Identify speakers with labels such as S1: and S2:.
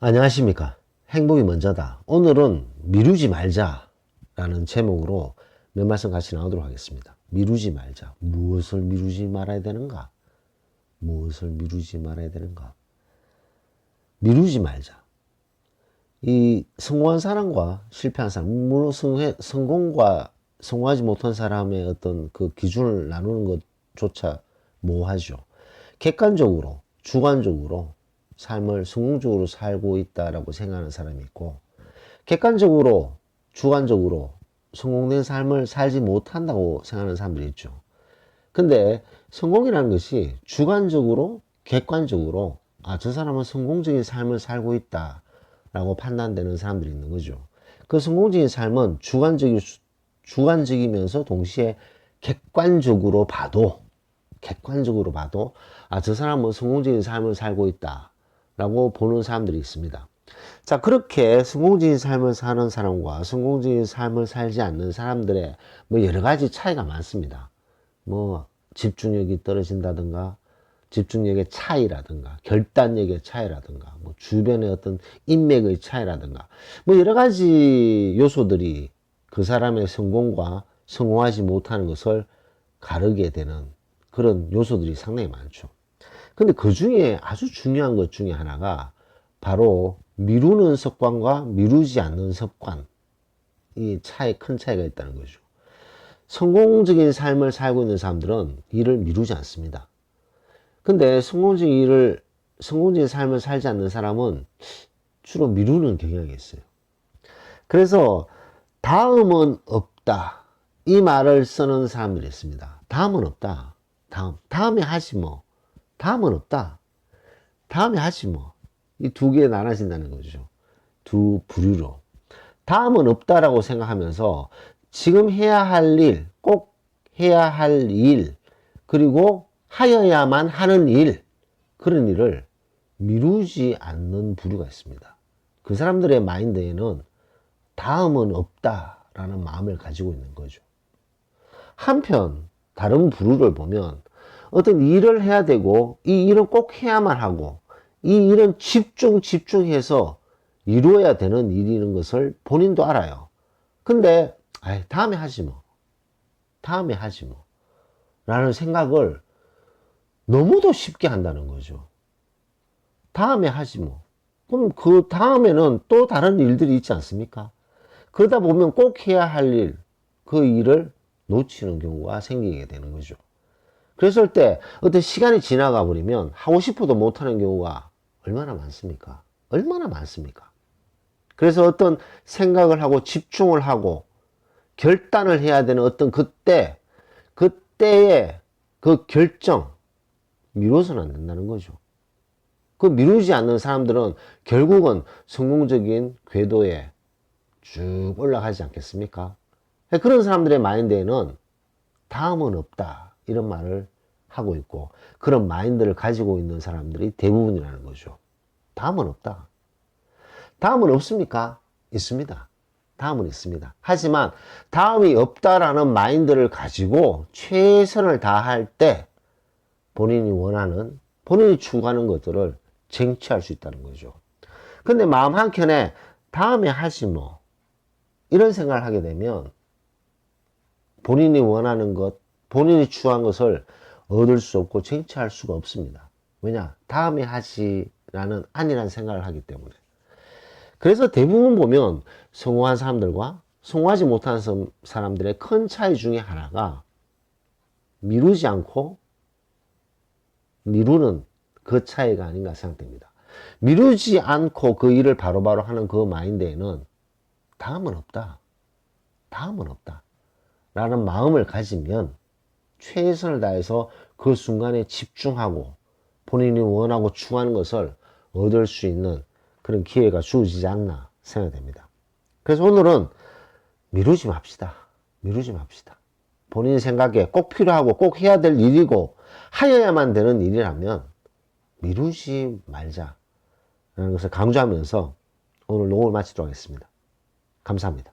S1: 안녕하십니까. 행복이 먼저다. 오늘은 미루지 말자라는 제목으로 몇 말씀 같이 나오도록 하겠습니다. 미루지 말자. 무엇을 미루지 말아야 되는가? 무엇을 미루지 말아야 되는가? 미루지 말자. 이 성공한 사람과 실패한 사람, 물론 성회, 성공과 성공하지 못한 사람의 어떤 그 기준을 나누는 것조차 모호하죠. 객관적으로, 주관적으로 삶을 성공적으로 살고 있다라고 생각하는 사람이 있고, 객관적으로, 주관적으로 성공된 삶을 살지 못한다고 생각하는 사람들이 있죠. 근데 성공이라는 것이 주관적으로, 객관적으로, 아, 저 사람은 성공적인 삶을 살고 있다. 라고 판단되는 사람들이 있는 거죠. 그 성공적인 삶은 주관적이, 주관적이면서 동시에 객관적으로 봐도, 객관적으로 봐도, 아, 저 사람은 성공적인 삶을 살고 있다. 라고 보는 사람들이 있습니다. 자, 그렇게 성공적인 삶을 사는 사람과 성공적인 삶을 살지 않는 사람들의 뭐 여러 가지 차이가 많습니다. 뭐 집중력이 떨어진다든가, 집중력의 차이라든가, 결단력의 차이라든가, 뭐 주변의 어떤 인맥의 차이라든가, 뭐 여러 가지 요소들이 그 사람의 성공과 성공하지 못하는 것을 가르게 되는 그런 요소들이 상당히 많죠. 근데 그 중에 아주 중요한 것 중에 하나가 바로 미루는 습관과 미루지 않는 습관. 이 차이, 큰 차이가 있다는 거죠. 성공적인 삶을 살고 있는 사람들은 일을 미루지 않습니다. 근데 성공적인 일을, 성공적인 삶을 살지 않는 사람은 주로 미루는 경향이 있어요. 그래서 다음은 없다. 이 말을 쓰는 사람들이 있습니다. 다음은 없다. 다음. 다음에 하지 뭐. 다음은 없다. 다음에 하지 뭐. 이 두 개에 나눠진다는 거죠. 두 부류로. 다음은 없다라고 생각하면서 지금 해야 할 일, 꼭 해야 할 일, 그리고 하여야만 하는 일, 그런 일을 미루지 않는 부류가 있습니다. 그 사람들의 마인드에는 다음은 없다라는 마음을 가지고 있는 거죠. 한편, 다른 부류를 보면 어떤 일을 해야 되고 이 일은 꼭 해야만 하고 이 일은 집중 집중해서 이루어야 되는 일이는 것을 본인도 알아요. 근데 아이, 다음에 하지 뭐. 다음에 하지 뭐. 라는 생각을 너무도 쉽게 한다는 거죠. 다음에 하지 뭐. 그럼 그 다음에는 또 다른 일들이 있지 않습니까? 그러다 보면 꼭 해야 할 일, 그 일을 놓치는 경우가 생기게 되는 거죠. 그랬을 때 어떤 시간이 지나가 버리면 하고 싶어도 못하는 경우가 얼마나 많습니까? 얼마나 많습니까? 그래서 어떤 생각을 하고 집중을 하고 결단을 해야 되는 어떤 그때, 그때의 그 결정, 미뤄서는 안 된다는 거죠. 그 미루지 않는 사람들은 결국은 성공적인 궤도에 쭉 올라가지 않겠습니까? 그런 사람들의 마인드에는 다음은 없다. 이런 말을 하고 있고 그런 마인드를 가지고 있는 사람들이 대부분이라는 거죠. 다음은 없다. 다음은 없습니까? 있습니다. 다음은 있습니다. 하지만 다음이 없다라는 마인드를 가지고 최선을 다할 때 본인이 원하는 본인이 추구하는 것들을 쟁취할 수 있다는 거죠. 근데 마음 한켠에 다음에 하지 뭐 이런 생각을 하게 되면 본인이 원하는 것, 본인이 추구한 것을 얻을 수 없고 쟁취할 수가 없습니다. 왜냐? 다음에 하지라는 아니라는 생각을 하기 때문에. 그래서 대부분 보면 성공한 사람들과 성공하지 못한 사람들의 큰 차이 중에 하나가 미루지 않고 미루는 그 차이가 아닌가 생각됩니다. 미루지 않고 그 일을 바로바로 하는 그 마인드에는 다음은 없다. 다음은 없다. 라는 마음을 가지면 최선을 다해서 그 순간에 집중하고 본인이 원하고 추구하는 것을 얻을 수 있는 그런 기회가 주어지지 않나 생각됩니다. 그래서 오늘은 미루지 맙시다. 미루지 맙시다. 본인 생각에 꼭 필요하고 꼭 해야 될 일이고 하여야만 되는 일이라면 미루지 말자. 라는 것을 강조하면서 오늘 녹음을 마치도록 하겠습니다. 감사합니다.